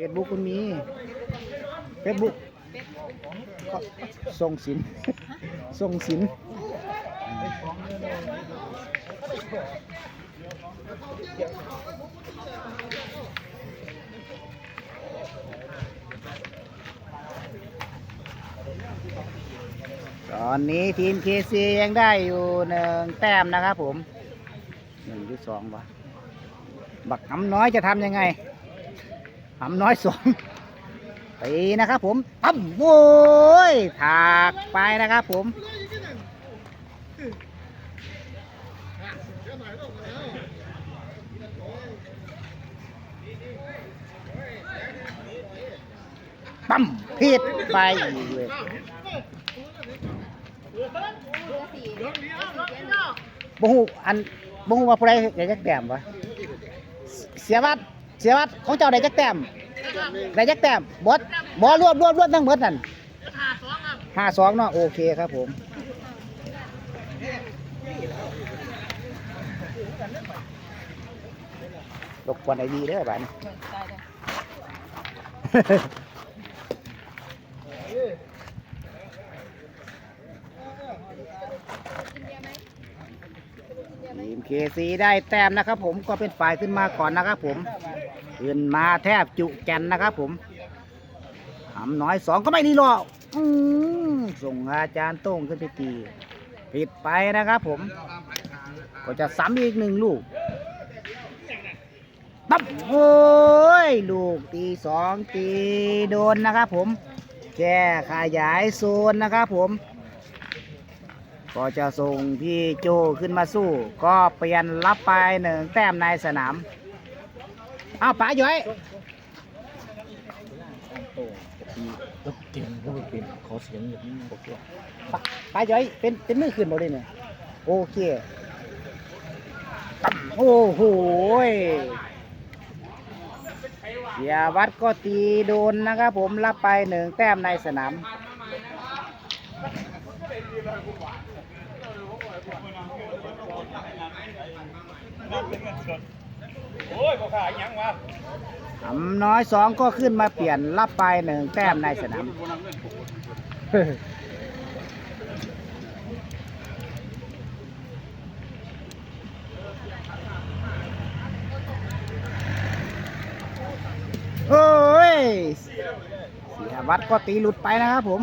เฟซบุ๊กคุณมีเฟซบุ๊กส่งสินส่งสินตอนนี้ทีมเคซียังได้อยู่หนึ่งแต้มนะครับผมหนึ่งหรือสองวะบักหำน้อยจะทำยังไง หำน้อยสองตีนะครับผมตั้มโว้ยถากไปนะครับผมปั๊มผิดไปอีกเว้ยบ่ฮูอันบ่ฮูว่าผู้ใดได้จักแต้มวะเสียวัด เสียวัดของเจ้าได้จักแต้มได้จักแต้มบดบอรวบรวบรวบทั้งหมดนั่นห้าสองเนาะโอเคครับผมรบกวนไอ้ดีเด้อบ้าน เคซีได้แต้มนะครับผมก็เป็นฝ่ายขึ้นมาก่อนนะครับผมขึ้นมาแทบจุแกนนะครับผมหำน้อยสองก็ไม่ดีหรอกส่งอาจารย์โต้งขึ้นไปตีผิดไปนะครับผม ก็จะซ้ำอีกหนึ่งลูกปั๊บโอ้ย ลูกตีสองตีโดนนะครับผมแก้ขยายโซนนะครับผม ก็จะส่งพี่โจขึ้นมาสู้ ก็เปลี่ยนรับไปหนึ่งแต้มในสนามเอาป๋าย้อยเก่งก็ไม่เป็นขอเสียงอย่างนี้โอเคป๋าย้อยเป็นเป็นมือขึ้นหมดเลยเนี่ยโอเคโอ้โหยเสียวัดก็ตีโดนนะครับผมรับไปหนึ่งแต้มในสนาม โอ้ยบอกขายังวะหำน้อยสองก็ขึ้นมาเปลี่ยนรับไปหนึ่งแต้มในสนามโอ้ยเสียวัดก็ตีหลุดไปนะครับผม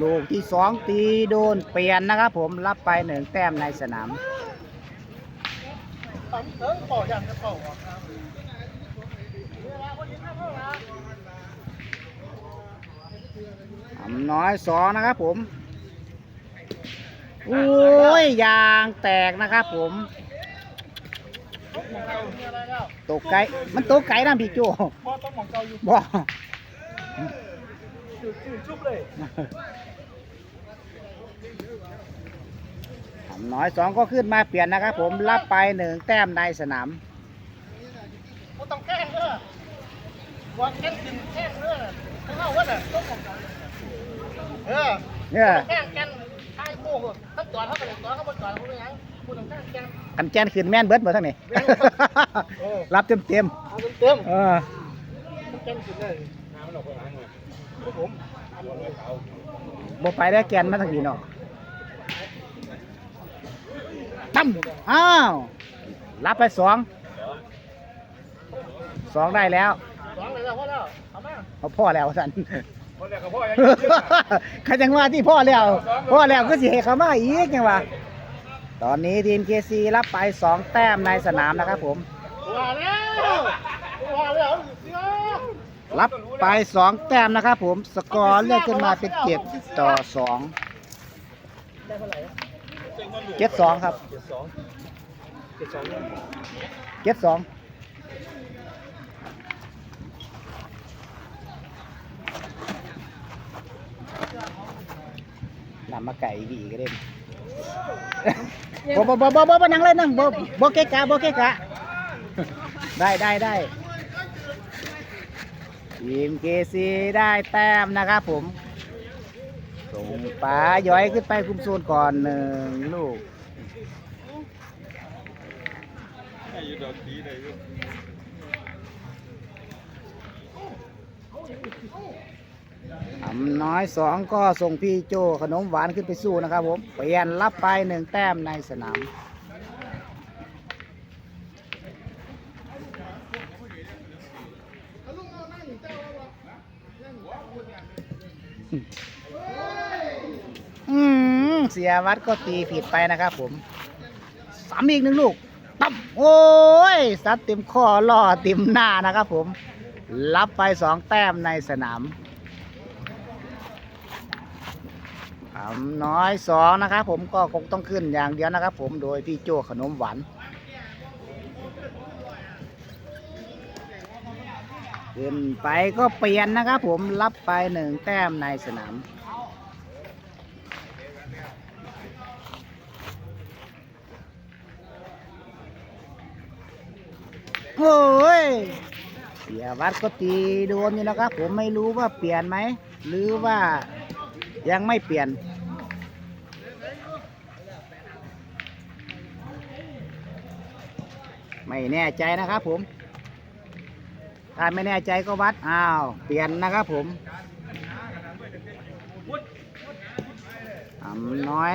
ลูกที่สองตีโดนเปลี่ยนนะครับผมรับไปหนึ่งแต้มในสนาม เออปอกยังจะปอกหำน้อยสองนะครับผม โอ้ยยางแตกนะครับผม ตกไก่มันตกไก่นะพี่โจพ่อต้องมองเจ้าอยู่บ่จุดจุดชุบเลย หำน้อยสองก็ขึ้นมาเปลี่ยนนะครับผมรับไปหนึ่งแต้มในสนามพ่ต้องแกล้งเด้อวันแกล้งกินแกล้งเด้อทั้งเอาวะน่ะต้องมองเออเนี่ยแกล้งกันทายโม่ถ้าจอดเขาไปจอดเขาไปจอดเขาไปยังคุณต้องแกล้งกันกันแจนขึ้นแม่นเบิดหมดทั้งนี้เออรับเต็มเต็มเอาเต็มๆเออๆแกล้งกินเลยน้ำหลอกไปหางเลยครับผมบ่ไปได้แกนมาทั้งทีเนาะ ตั้มอ้าวรับไปสองสองได้แล้วสองเลยแล้วพ่อแล้วเอามาเอาพ่อแล้วสันพ่อแล้วกับพ่อยังใครจังว่าที่พ่อแล้วพ่อแล้วก็สิให้เขามาอีกยังวะตอนนี้ทีมเคซีรับไปสองแต้มในสนามนะครับผมว่าแล้วว่าแล้วเสียรับไปสองแต้มนะครับผมสกอร์เลื่อนขึ้นมาเป็นเจ็ดต่อสองได้ เท่าไหร่เจ็ดสองครับเจ็ดสองเจ็ดสองเนี่ยเจ็ดสองนำมาไก่ดีก็ได้บ่บ่บ่บ่บ่บ่นั่งเลยนั่งบ่บ่เกะกะบ่เกะกะได้ได้ได้ทีมเกซีได้แต้มนะครับผมส่ง ป๋าย้อยขึ้นไปคุมโซนก่อนหนึ่งลูกอยู่ดอกดีเลยอำน้อยสองก็ส่งพี่โจขนมหวานขึ้นไปสู้นะครับผม เปลี่ยนรับไปหนึ่งแต้มในสนามอืม สียวัดก็ตีผิดไปนะครับผมสามอีกหนึ่งลูกตับโอ้ยซัดเต็มข้อล่อเต็มหน้านะครับผม รับไปสองแต้มในสนามอำน้อยสองนะครับผมก็คงต้องขึ้นอย่างเดียวนะครับผมโดยพี่โจ้ขนมหวานขึ้นไปก็เปลี่ยนนะครับผมรับไปหนึ่งแต้มในสนาม โอ้ยเสียวัดก็ตีโดนอยู่นะครับ ผมไม่รู้ว่าเปลี่ยนไหม หรือว่ายังไม่เปลี่ยน ไม่แน่ใจนะครับผม ถ้าไม่แน่ใจก็วัด อ้าว เปลี่ยนนะครับผมอำน้อย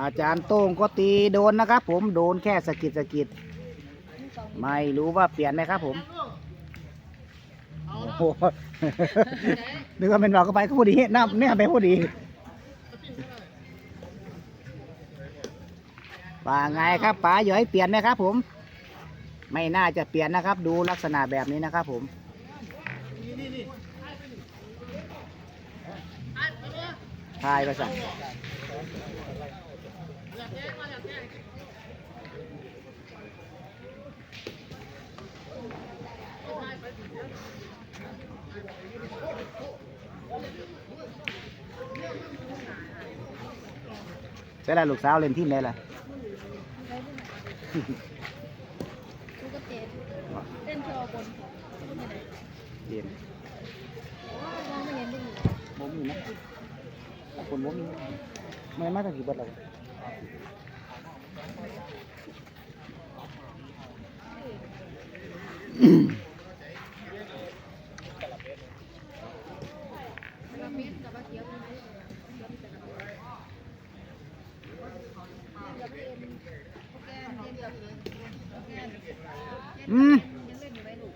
อาจารย์โต้งก็ตีโดนนะครับ ผมโดนแค่สะกิดสะกิดไม่รู้ว่าเปลี่ยนไหมครับ ผมโอ้โหนึกว่าเป็นเราก็ไปก็พอดีน้ำเนี่ยไปพอดีว่าไงครับป๋าย่าให้เปลี่ยนไหมครับ ผม ไม่น่าจะเปลี่ยนนะครับ ดูลักษณะแบบนี้นะครับ ผมทายไปสัน ใช่แล้วลูกสาวเล่นทีมไหนล่ะลูกกระเจ็ดเต้นโชว์บนพูดยังไงเรียนมองไม่เห็นได้อยู่บ่มีนะคนบ่มีไม่มาตั้งกี่บัดแล้ว เราเม็ดกับว่าเขียวเป็นกับเอ็นแกนเอ็นกับแกน อืม ยังเล่นอยู่ไหมลูก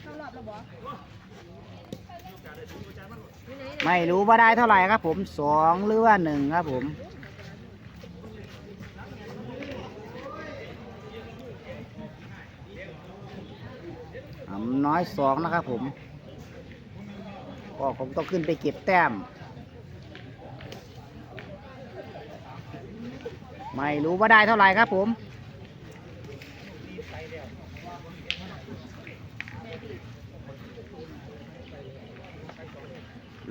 เข้ารอบแล้วบอ ไม่รู้ว่าได้เท่าไหร่ครับผมสองหรือว่าหนึ่งครับผมอำน้อยสองนะครับผม ก็คงต้องขึ้นไปเก็บแต้ม ไม่รู้ว่าได้เท่าไหร่ครับผม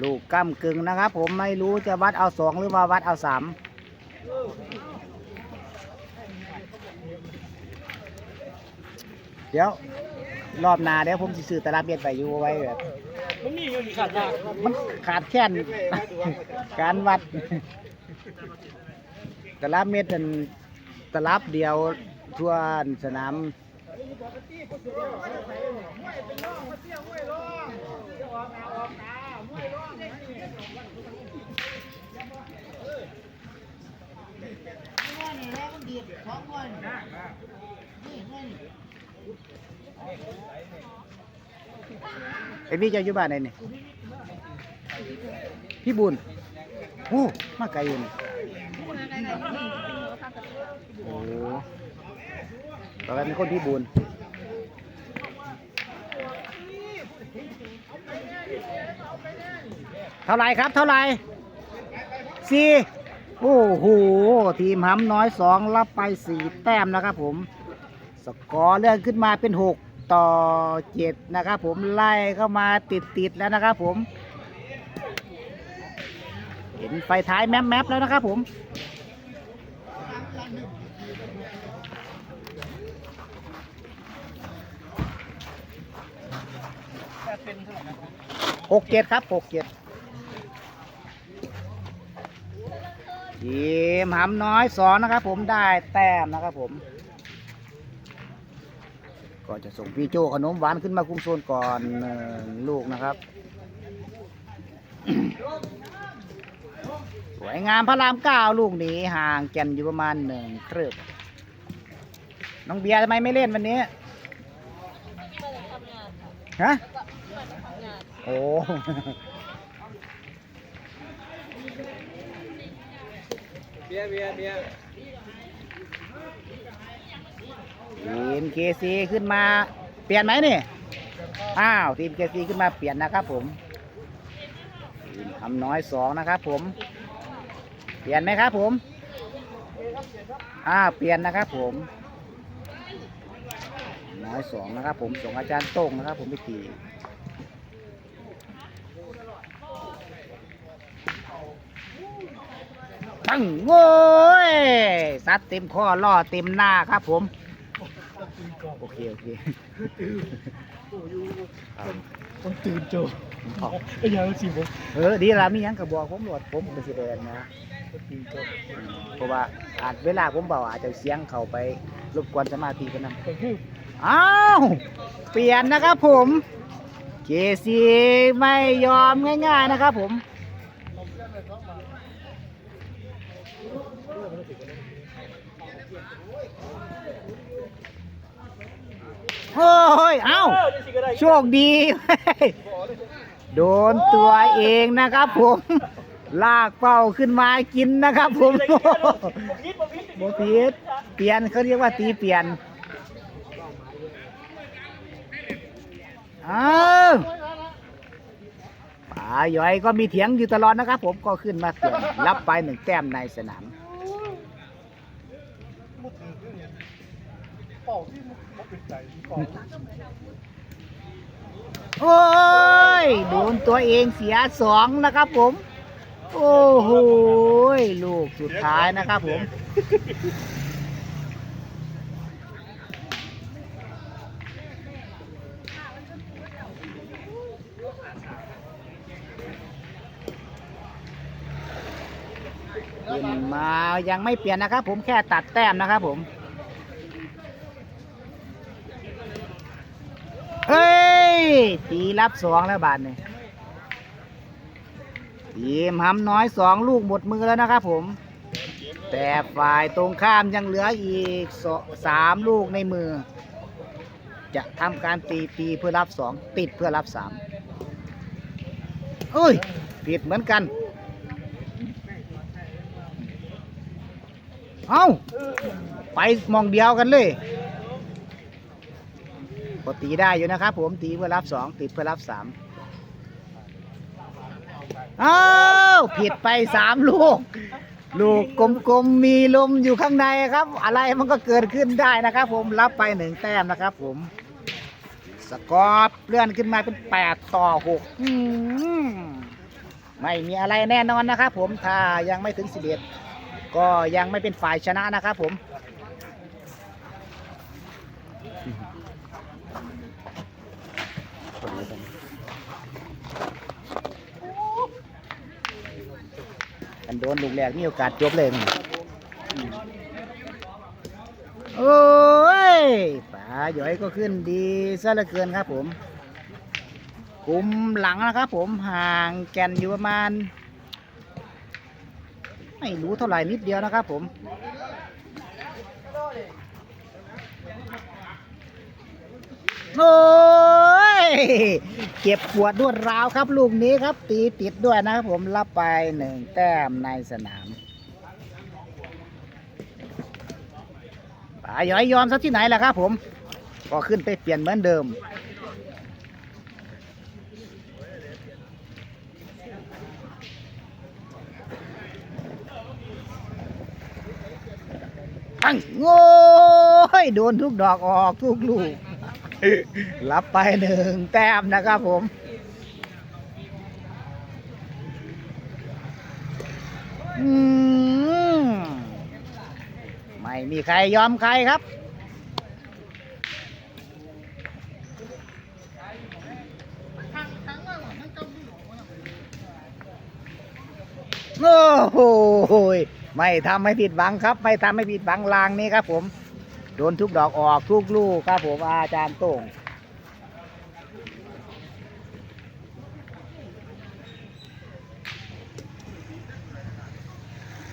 ลูกก้ากึ่งนะครับ ผมไม่รู้จะวัดเอาสองหรือว่าวัดเอาสามเดี๋ยวรอบหนาเดี๋ยวผมสิซื้อตลับเม็ดไปอยู่ไว้แบบมันมีอยู่นี่ขาดมันขาดแค่นการวัดตลับเม็ดเป็นตลับเดียวทั่วสนาม ไอ้พี่เจะอยู่บ้านไหนนี่พี่บุญโอ้มาไกลอยู่นี่มาไกลๆนี่เป็นหัวข้าวกับโอ้ตอนแรกเป็นคนพี่บุญ เท่าไรครับ เท่าไรสี่โอ้โห ทีมหำน้อยสองรับไปสี่แต้มนะครับผม สกอร์เลื่อนขึ้นมาเป็นหกต่อเจ็ดนะครับผมไล่เข้ามาติดติดแล้วนะครับผม เห็นไฟท้ายแมปแมปแล้วนะครับผมหกเจ็ดครับหกเจ็ด ทีมหำน้อยสองนะครับผมได้แต้มนะครับผม ก็จะส่งพี่โจขนมหวานขึ้นมาคุมโซนก่อนหนึ่งลูกนะครับ สวยงามพระรามเก้าลูกนี้ห่างกันอยู่ประมาณหนึ่งครึ่งน้องเบียร์ทำไมไม่เล่นวันนี้ฮะโอ้ บียเบียเบียทีมเคซีขึ้นมาเปลี่ยนไหมนี่ อ้าว ทีมเคซีขึ้นมาเปลี่ยนนะครับผมทำน้อยสองนะครับผม เปลี่ยนไหมครับผม อ้าว เปลี่ยนนะครับผมน้อยสองนะครับผมส่งอาจารย์โต้งนะครับผมไปตี ตั้งโว้ยซัดเต็มข้อล่อเต็มหน้าครับผม โอเค โอเคครับต้องตื่นโจเอาไอ้ยาสิผมเออดีละมีหยังกระบอกผมหลดผมเป็นสีแดงนะ ตื่นโจเพราะว่าอาจเวลาผมเบาอาจจะเสียงเข้าไปรบกวนสมาธิกันนำก็คืออ้าวเปลี่ยนนะครับผมเคซีไม่ยอมง่าย ๆ นะครับผม โอ้ย เอ้า โชคดี โดนตัวเองนะครับผม ลากเป้าขึ้นมากินนะครับผมโบพีดเปลี่ยนเขาเรียกว่าตีเปลี่ยนอ้าวป๋าหยอยก็มีเถียงอยู่ตลอดนะครับผมก็ขึ้นมาเปลี่ยนรับไปหนึ่งแต้มในสนาม โอ้ย โดนตัวเองเสียสองนะครับผม โอ้โหลูกสุดท้ายนะครับผมขึ้นมายังไม่เปลี่ยนนะครับผมแค่ตัดแต้มนะครับผม เฮ้ย ตีรับสองแล้วบาทเนี่ยทีมหำน้อยสองลูกหมดมือแล้วนะครับผม แต่ฝ่ายตรงข้ามยังเหลืออีกสสามลูกในมือ จะทำการตีตีเพื่อรับสองติดเพื่อรับสามเอ้ยผิดเหมือนกัน เอ้าไปมองเดียวกันเลย ปกตีได้อยู่นะครับผมตีเพื่อรับสองติดเพื่อรับสามเอ้าผิดไปสามลูก ลูกกลมๆมีลมอยู่ข้างในครับ อะไรมันก็เกิดขึ้นได้นะครับ ผมรับไปหนึ่งแต้มนะครับ ผม สกอร์เลื่อนขึ้นมาเป็นแปดต่อหกไม่มีอะไรแน่นอนนะครับ ผมถ้ายังไม่ถึงสิบเอ็ดก็ยังไม่เป็นฝ่ายชนะนะครับ ผม โดนลูกแรกมีโอกาสจบเลยโอ้ยป๋าหยอยก็ขึ้นดีซะเหลือเกินครับผมกลุ่มหลังนะครับผมห่างแกนอยู่ประมาณ ไม่รู้เท่าไหร่นิดเดียวนะครับผมโอ้ย เก็บปวดรวดราวครับ ลูกนี้ครับ ตีติดด้วยนะครับผมรับไปหนึ่งแต้มในสนามปาย้อยยอมซะที่ไหนล่ะครับ ผม ก็ขึ้นไปเปลี่ยนเหมือนเดิมตั้งโง่ยโดนทุกดอกออกทุกลูก รับไปหนึ่งแต้มนะครับผมมไม่มีใครยอมใครครับ โอ้โหไม่ทำให้ผิดหวังครับ ไม่ทำให้ผิดหวังลางนี้ครับผม โดนทุกดอกออกทุกลูกครับผมอาจารย์โต้ง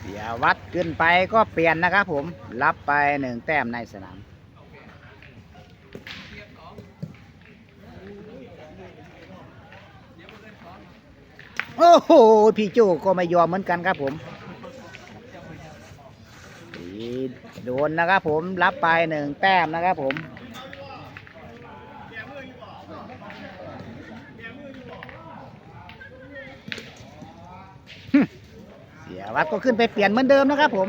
เดี๋ยววัดขึ้นไปก็เปลี่ยนนะครับผมรับไปหนึ่งแต้มในสนามโอ้โห พี่โจก็ไม่ยอมเหมือนกันครับผม โดนนะครับผมรับไปหนึ่งแต้มนะครับผมเสียวัดก็ขึ้นไปเปลี่ยนเหมือนเดิมนะครับผม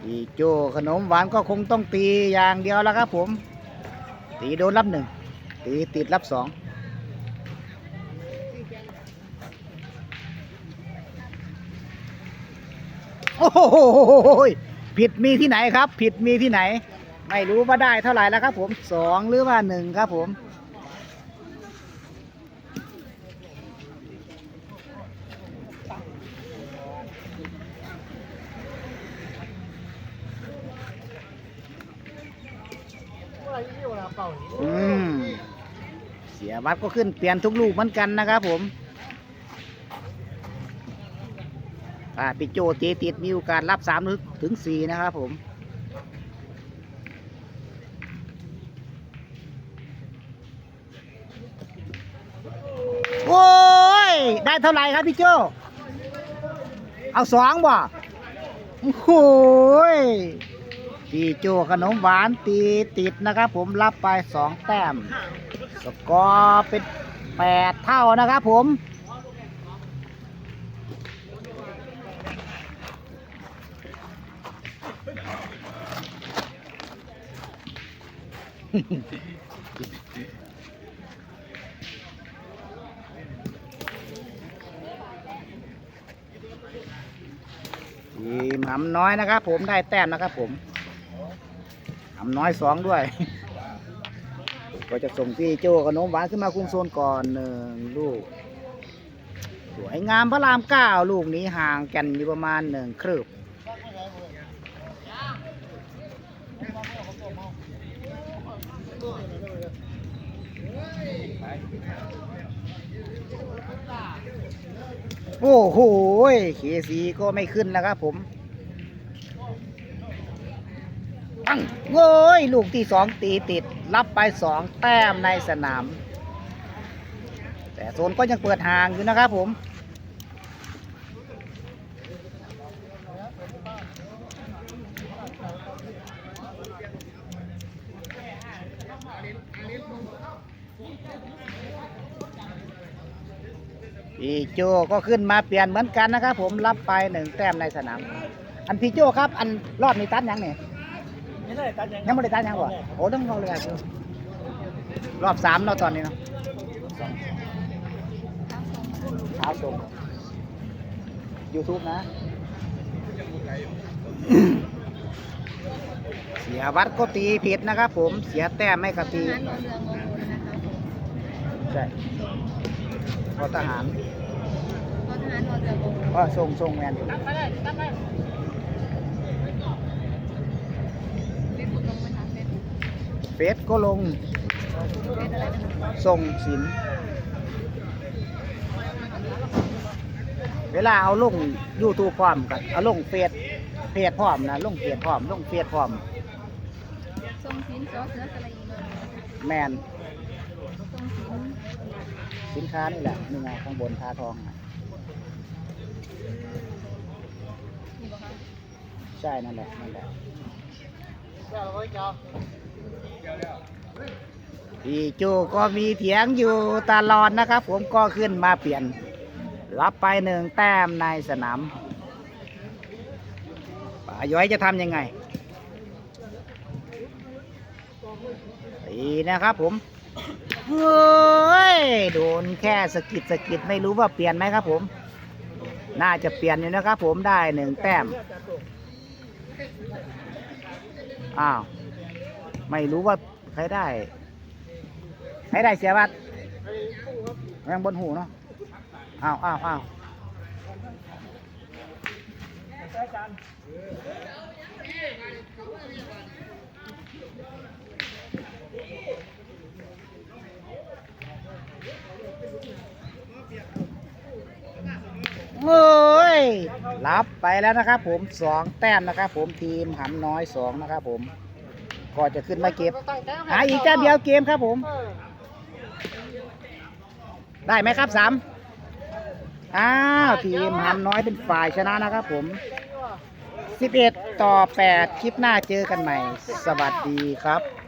พี่โจขนมหวานก็คงต้องตีอย่างเดียวแล้วครับผม ตีโดนรับหนึ่งตีติดรับสอง โอ้โหผิดมีที่ไหนครับ ผิดมีที่ไหน ไม่รู้ว่าได้เท่าไหร่แล้วครับ ผมสองหรือว่าหนึ่งครับผมอืมเสียวัดก็ขึ้นเปลี่ยนทุกลูกเหมือนกันนะครับผม อ่าปิโจตีติดมีโอกาสรับสามถึงสี่นะครับผมโอ้ย ได้เท่าไหร่ครับพี่โจเอาสองบ่โอ้ยพี่โจขนมหวานตีติดนะครับ ผมรับไปสองแต้มสกอร์เป็นแปดเท่านะครับผม ทีมหำน้อยนะครับผมได้แต้มนะครับผมหำน้อยสองด้วย ก็จะส่งพี่โจขนมหวานขึ้นมาคุมโซนก่อนหนึ่งลูก สวยงามพระรามเก้าลูกนี้ห่างกันอยู่ประมาณหนึ่งครืบ โอ้โหเคสีก็ไม่ขึ้นนะครับผมตั้งโอ้ย ลูกที่สองตีติด รับไปสองแต้มในสนาม แต่โซนก็ยังเปิดห่างอยู่นะครับผม พี่โจก็ขึ้นมาเปลี่ยนเหมือนกันนะครับผมรับไปหนึ่งแต้มในสนาม อันพี่โจครับ อันรอบนี้ตัดยังเนี่ยไม่ได้ตัดยังยังไม่ได้ตัดยังบ่โอ้ต้องรอเลยอะคือรอบสามเนาะตอนนี้เนาะเท้าตรงยูทูบนะ เสียวัดก็ตีผิดนะครับผมเสียแต้มไม่กระตี ใช่พอทหารเพราะทหารหัวเรืองงงก็ทรงทรงแมนอยู่ตัดไปเลยตัดไปเฟซบุ๊กลงไหมคะเฟซบุ๊กเฟสก็ลงเฟซอะไรนะคะทรงศิลป์เวลาเอาลงยูทูบพร้อมกันเอาลงเฟซเพจพร้อมนะลงเพจพร้อมลงเฟซพร้อมทรงสินซอเสือสไลด์แมนทรงสิน สินค้านี่แหละนี่ไงข้างบนทาทองอะใช่นั่นแหละนั่นแหละอีจะพี่โจก็มีเถียงอยู่ตลอดนะครับ ผมก็ขึ้นมาเปลี่ยน รับไปหนึ่งแต้มในสนามป่าย้อยจะทำยังไงตีนะครับผม เฮ้ยโดนแค่สะกิดสะกิดไม่รู้ว่าเปลี่ยนไหมครับผม น่าจะเปลี่ยนอยู่นะครับผมได้หนึ่งแต้ม อ้าว ไม่รู้ว่าใครได้ใครได้เสียบัตรยังบนหูเนาะ อ้าวอ้าวอ้าว อาจารย์ เอ้ยรับไปแล้วนะครับผมสองแต้มนะครับผมทีมหำน้อยสองนะครับผมก็จะขึ้นมาเก็บหาอีกแต้มเดียวเกมครับผม ได้ไหมครับสามอ้าวทีมหำน้อยเป็นฝ่ายชนะนะครับผม11ต่อ8คลิปหน้าเจอกันใหม่ สวัสดีครับ